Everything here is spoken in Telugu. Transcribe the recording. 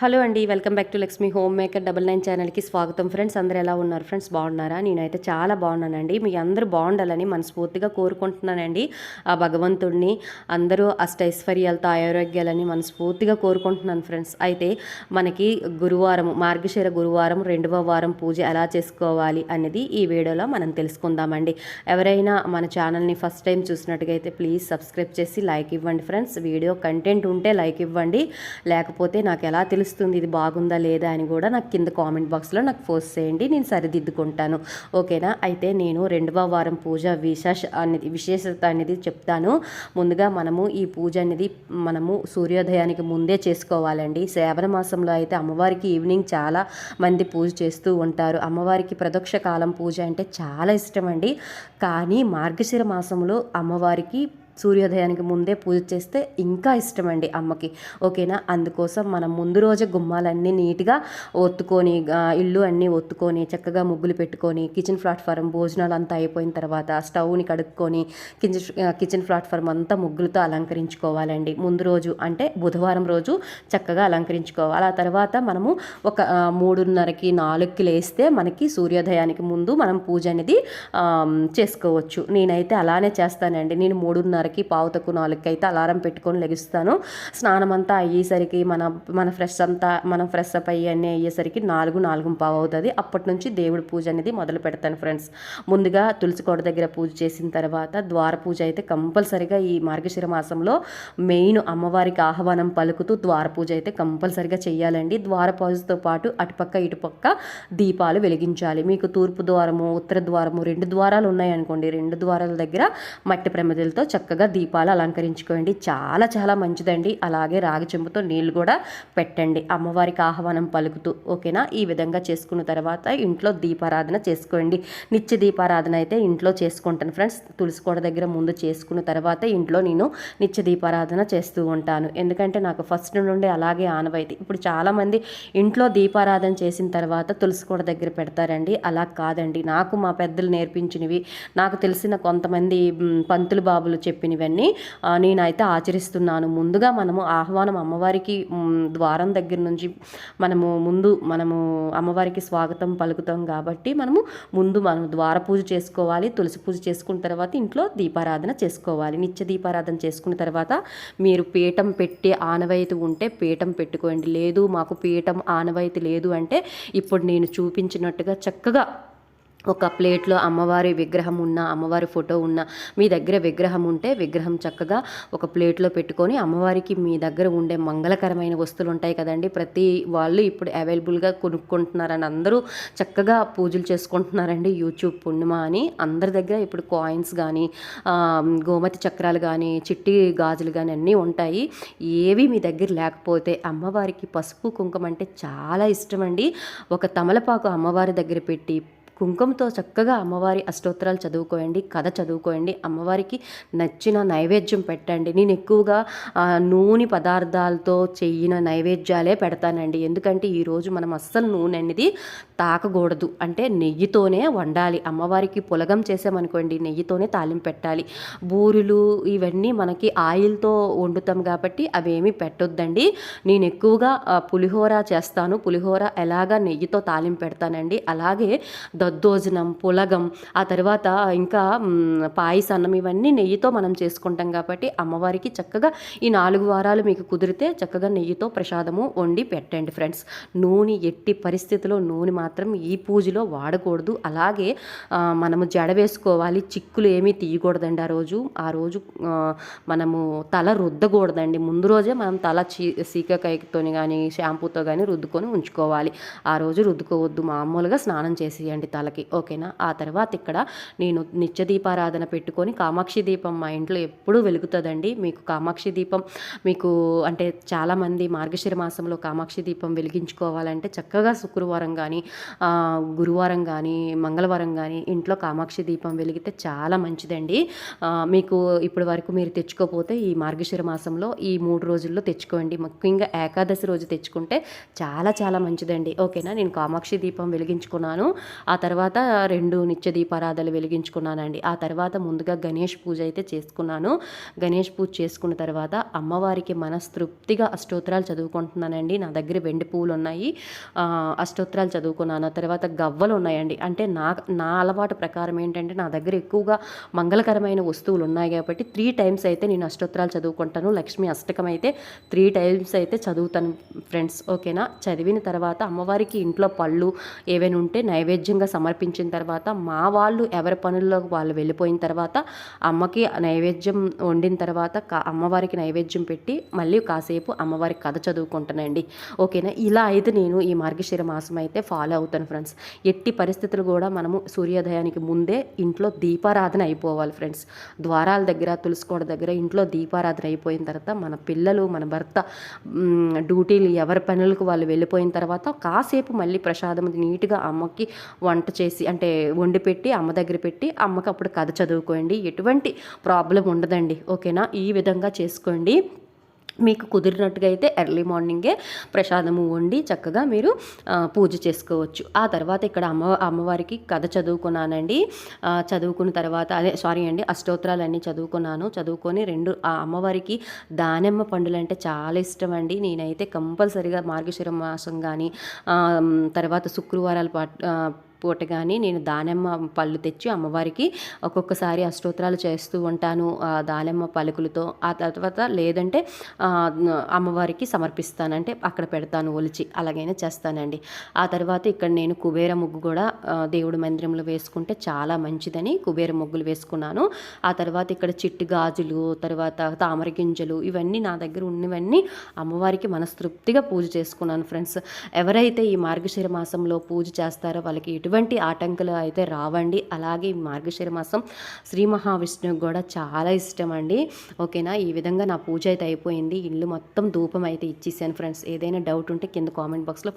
హలో అండి welcome back to Lakshmi home maker double nine ఛానల్కి స్వాగతం. ఫ్రెండ్స్ అందరూ ఎలా ఉన్నారు? ఫ్రెండ్స్ బాగున్నారా? నేనైతే చాలా బాగున్నానండి. మీ అందరూ బాగుండాలని మనస్ఫూర్తిగా కోరుకుంటున్నానండి. ఆ భగవంతుడిని అందరూ అష్టైశ్వర్యాలతో ఆరోగ్యాలని మనస్ఫూర్తిగా కోరుకుంటున్నాను ఫ్రెండ్స్. అయితే మనకి గురువారం మార్గశిర గురువారం రెండవ వారం పూజ ఎలా చేసుకోవాలి అనేది ఈ వీడియోలో మనం తెలుసుకుందామండి. ఎవరైనా మన ఛానల్ని ఫస్ట్ టైం చూసినట్టుగా అయితే ప్లీజ్ సబ్స్క్రైబ్ చేసి లైక్ ఇవ్వండి ఫ్రెండ్స్. వీడియో కంటెంట్ ఉంటే లైక్ ఇవ్వండి. లేకపోతే నాకు ఎలా తెలుస్తుంది ఇది బాగుందా లేదా అని కూడా నాకు కింద కామెంట్ బాక్స్లో నాకు పోస్ట్ చేయండి నేను సరిదిద్దుకుంటాను. ఓకేనా? అయితే నేను రెండవ వారం పూజ విశేష అనేది విశేషత అనేది చెప్తాను. ముందుగా మనము ఈ పూజ అనేది మనము సూర్యోదయానికి ముందే చేసుకోవాలండి. శ్రావణ మాసంలో అయితే అమ్మవారికి ఈవినింగ్ చాలా మంది పూజ చేస్తూ ఉంటారు. అమ్మవారికి ప్రదక్ష కాలం పూజ అంటే చాలా ఇష్టం అండి. కానీ మార్గశిర మాసంలో అమ్మవారికి సూర్యోదయానికి ముందే పూజ చేస్తే ఇంకా ఇష్టం అండి అమ్మకి. ఓకేనా? అందుకోసం మనం ముందు రోజే గుమ్మాలన్నీ నీట్గా ఒత్తుకొని ఇల్లు అన్నీ ఒత్తుకొని చక్కగా ముగ్గులు పెట్టుకొని కిచెన్ ప్లాట్ఫారం భోజనాలు అంతా అయిపోయిన తర్వాత స్టవ్ని కడుక్కొని కిచెన్ కిచెన్ ప్లాట్ఫారం అంతా ముగ్గులతో అలంకరించుకోవాలండి. ముందు రోజు అంటే బుధవారం రోజు చక్కగా అలంకరించుకోవాలి. ఆ తర్వాత మనము ఒక మూడున్నరకి నాలుగుకి లేస్తే మనకి సూర్యోదయానికి ముందు మనం పూజ అనేది చేసుకోవచ్చు. నేనైతే అలానే చేస్తానండి. నేను మూడున్నర మూడున్నరకి పావుతకు నాలుగుకి అయితే అలారం పెట్టుకొని లెగుస్తాను. స్నానం అంతా అయ్యేసరికి మన మన ఫ్రెష్ అంతా మనం ఫ్రెష్ అప్ అయ్యి అన్నీ అయ్యేసరికి నాలుగు నాలుగు పావు అవుతుంది. అప్పటి నుంచి దేవుడి పూజ అనేది మొదలు పెడతాను ఫ్రెండ్స్. ముందుగా తులసి కోట దగ్గర పూజ చేసిన తర్వాత ద్వార పూజ అయితే కంపల్సరిగా ఈ మార్గశిర మాసంలో మెయిన్ అమ్మవారికి ఆహ్వానం పలుకుతూ ద్వార పూజ అయితే కంపల్సరిగా చేయాలండి. ద్వార పూజతో పాటు అటుపక్క ఇటుపక్క దీపాలు వెలిగించాలి. మీకు తూర్పు ద్వారము ఉత్తర ద్వారము రెండు ద్వారాలు ఉన్నాయనుకోండి. రెండు ద్వారాల దగ్గర మట్టి ప్రమిదలతో చక్కగా దీపాలు అలంకరించుకోండి. చాలా చాలా మంచిదండి. అలాగే రాగి చెంబుతో నీళ్ళు కూడా పెట్టండి. అమ్మవారికి ఆహ్వానం పలుకుతూ ఓకేనా? ఈ విధంగా చేసుకున్న తర్వాత ఇంట్లో దీపారాధన చేసుకోండి. నిత్య దీపారాధన అయితే ఇంట్లో చేసుకుంటాను ఫ్రెండ్స్. తులసి కోట దగ్గర ముందు చేసుకున్న తర్వాత ఇంట్లో నేను నిత్య దీపారాధన చేస్తూ ఉంటాను. ఎందుకంటే నాకు ఫస్ట్ నుండి అలాగే ఆనవాయితీ. ఇప్పుడు చాలామంది ఇంట్లో దీపారాధన చేసిన తర్వాత తులసి కోట దగ్గర పెడతారండి. అలా కాదండి. నాకు మా పెద్దలు నేర్పించినవి నాకు తెలిసిన కొంతమంది పంతులు బాబులు చెప్పినవన్నీ నేనైతే ఆచరిస్తున్నాను. ముందుగా మనము ఆహ్వానం అమ్మవారికి ద్వారం దగ్గర నుంచి మనము ముందు మనము అమ్మవారికి స్వాగతం పలుకుతాం కాబట్టి మనము ముందు మనం ద్వార పూజ చేసుకోవాలి తులసి పూజ చేసుకున్న తర్వాత ఇంట్లో దీపారాధన చేసుకోవాలి. నిత్య దీపారాధన చేసుకున్న తర్వాత మీరు పీఠం పెట్టే ఆనవాయితీ ఉంటే పీఠం పెట్టుకోండి. లేదు మాకు పీఠం ఆనవాయితీ లేదు అంటే ఇప్పుడు నేను చూపించినట్టుగా చక్కగా ఒక ప్లేట్లో అమ్మవారి విగ్రహం ఉన్న అమ్మవారి ఫోటో ఉన్న మీ దగ్గర విగ్రహం ఉంటే విగ్రహం చక్కగా ఒక ప్లేట్లో పెట్టుకొని అమ్మవారికి మీ దగ్గర ఉండే మంగళకరమైన వస్తువులు ఉంటాయి కదండి. ప్రతి వాళ్ళు ఇప్పుడు అవైలబుల్గా కొనుక్కుంటున్నారని అందరూ చక్కగా పూజలు చేసుకుంటున్నారండి. యూట్యూబ్ పుణ్యమ అని అందరి దగ్గర ఇప్పుడు కాయిన్స్ కానీ గోమతి చక్రాలు కానీ చిట్టి గాజులు కానీ అన్నీ ఉంటాయి. ఏవి మీ దగ్గర లేకపోతే అమ్మవారికి పసుపు కుంకుమ అంటే చాలా ఇష్టం అండి ఒక తమలపాకు అమ్మవారి దగ్గర పెట్టి కుంకుమతో చక్కగా అమ్మవారి అష్టోత్తరాలు చదువుకోండి కథ చదువుకోండి అమ్మవారికి నచ్చిన నైవేద్యం పెట్టండి. నేను ఎక్కువగా నూనె పదార్థాలతో చెయ్యిన నైవేద్యాలే పెడతానండి. ఎందుకంటే ఈరోజు మనం అస్సలు నూనె అనేది తాకకూడదు. అంటే నెయ్యితోనే వండాలి. అమ్మవారికి పులగం చేసామనుకోండి నెయ్యితోనే తాలింపు పెట్టాలి. బూరెలు ఇవన్నీ మనకి ఆయిల్తో వండుతాం కాబట్టి అవేమీ పెట్టొద్దండి. నేను ఎక్కువగా పులిహోర చేస్తాను. పులిహోర ఎలాగా నెయ్యితో తాలింపు పెడతానండి. అలాగే దద్దోజనం పులగం ఆ తర్వాత ఇంకా మ్, ఇవన్నీ నెయ్యితో మనం చేసుకుంటాం కాబట్టి అమ్మవారికి చక్కగా ఈ నాలుగు వారాలు మీకు కుదిరితే చక్కగా నెయ్యితో ప్రసాదము వండి పెట్టండి ఫ్రెండ్స్. నూనె ఎట్టి పరిస్థితిలో నూనె మాత్రం ఈ పూజలో వాడకూడదు. అలాగే మనము జడ వేసుకోవాలి చిక్కులు ఏమీ తీయకూడదండి ఆ రోజు. ఆ రోజు మనము తల రుద్దకూడదండి. ముందు రోజే మనం తల చీ సీకకాయతో కానీ షాంపూతో కానీ రుద్దుకొని ఉంచుకోవాలి. ఆ రోజు రుద్దుకోవద్దు. మామూలుగా స్నానం చేసేయండి తలకి ఓకేనా? ఆ తర్వాత ఇక్కడ నేను నిత్య దీపారాధన పెట్టుకొని కామాక్షి దీపం మా ఇంట్లో ఎప్పుడూ వెలుగుతుందండి. మీకు కామాక్షి దీపం మీకు అంటే చాలామంది మార్గశిర మాసంలో కామాక్షి దీపం వెలిగించుకోవాలంటే చక్కగా శుక్రవారం కానీ గురువారం కానీ మంగళవారం కానీ ఇంట్లో కామాక్షి దీపం వెలిగితే చాలా మంచిదండి. మీకు ఇప్పటి వరకు మీరు తెచ్చుకోపోతే ఈ మార్గశిర మాసంలో ఈ మూడు రోజుల్లో తెచ్చుకోండి. ముఖ్యంగా ఏకాదశి రోజు తెచ్చుకుంటే చాలా చాలా మంచిదండి. ఓకేనా? నేను కామాక్షి దీపం వెలిగించుకున్నాను. ఆ తర్వాత రెండు నిత్య దీపారాధనలు వెలిగించుకున్నానండి. ఆ తర్వాత ముందుగా గణేష్ పూజ అయితే చేసుకున్నాను. గణేష్ పూజ చేసుకున్న తర్వాత అమ్మవారికి మనస్తృప్తిగా అష్టోత్తరాలు చదువుకుంటున్నానండి. నా దగ్గర వెండి పూలు ఉన్నాయి. అష్టోత్తరాలు చదువుకున్నాను. తర్వాత గవ్వలు ఉన్నాయండి. అంటే నా నా అలవాటు ప్రకారం ఏంటంటే నా దగ్గర ఎక్కువగా మంగళకరమైన వస్తువులు ఉన్నాయి కాబట్టి త్రీ టైమ్స్ అయితే నేను అష్టోత్తరాలు చదువుకుంటాను. లక్ష్మి అష్టకం అయితే త్రీ టైమ్స్ అయితే చదువుతాను ఫ్రెండ్స్. ఓకేనా? చదివిన తర్వాత అమ్మవారికి ఇంట్లో పళ్ళు ఏవైనా ఉంటే నైవేద్యంగా సమర్పించిన తర్వాత మా వాళ్ళు ఎవరి పనుల్లో వాళ్ళు వెళ్ళిపోయిన తర్వాత అమ్మకి నైవేద్యం వండిన తర్వాత కా- అమ్మవారికి నైవేద్యం పెట్టి మళ్ళీ కాసేపు అమ్మవారికి కథ చదువుకుంటానండి ఓకేనా? ఇలా అయితే నేను ఈ మార్గశిర మాసం అయితే ఫాలో అవుతాను ఫ్రెండ్స్ ఎట్టి పరిస్థితులు కూడా మనము సూర్యోదయానికి ముందే ఇంట్లో దీపారాధన అయిపోవాలి ఫ్రెండ్స్ ద్వారాల దగ్గర తులసికోట దగ్గర ఇంట్లో దీపారాధన అయిపోయిన తర్వాత మన పిల్లలు మన భర్త డ్యూటీలు ఎవరి పనులకు వాళ్ళు వెళ్ళిపోయిన తర్వాత కాసేపు మళ్ళీ ప్రసాదం నీట్గా అమ్మకి వంట చేసి అంటే వండి పెట్టి అమ్మ దగ్గర పెట్టి అమ్మకి అప్పుడు కథ చదువుకోండి. ఎటువంటి ప్రాబ్లం ఉండదండి. ఓకేనా? ఈ విధంగా చేసుకోండి. మీకు కుదిరినట్టుగా అయితే ఎర్లీ మార్నింగే ప్రసాదము వండి చక్కగా మీరు పూజ చేసుకోవచ్చు. ఆ తర్వాత ఇక్కడ అమ్మ అమ్మవారికి కథ చదువుకున్నానండి. చదువుకున్న తర్వాత అదే సారీ అండి అష్టోత్తరాలన్నీ చదువుకున్నాను. చదువుకొని రెండు ఆ అమ్మవారికి దానిమ్మ పండులు అంటే చాలా ఇష్టం అండి నేనైతే కంపల్సరిగా మార్గశిర మాసం కానీ తర్వాత శుక్రవారాల పాటు పూట కానీ నేను దానిమ్మ పళ్ళు తెచ్చి అమ్మవారికి ఒక్కొక్కసారి అష్టోత్తరాలు చేస్తూ ఉంటాను దానిమ్మ పలుకులతో. ఆ తర్వాత లేదంటే అమ్మవారికి సమర్పిస్తానంటే అక్కడ పెడతాను ఒలిచి అలాగైనా చేస్తానండి. ఆ తర్వాత ఇక్కడ నేను కుబేర ముగ్గు కూడా దేవుడి మందిరంలో వేసుకుంటే చాలా మంచిదని కుబేర ముగ్గులు వేసుకున్నాను. ఆ తర్వాత ఇక్కడ చిట్టు గాజులు తర్వాత తామర గింజలు ఇవన్నీ నా దగ్గర ఉన్నవన్నీ అమ్మవారికి మనస్తృప్తిగా పూజ చేసుకున్నాను ఫ్రెండ్స్. ఎవరైతే ఈ మార్గశిర మాసంలో పూజ చేస్తారో వాళ్ళకి ఎటువంటి ఆటంకాలు అయితే రావండి. అలాగే మార్గశిర మాసం శ్రీ మహావిష్ణువుకి కూడా చాలా ఇష్టం అండి ఓకేనా? ఈ విధంగా నా పూజ అయితే అయిపోయింది. ఇల్లు మొత్తం ధూపం అయితే ఇచ్చేసాను ఫ్రెండ్స్. ఏదైనా డౌట్ ఉంటే కింద కామెంట్ బాక్స్లో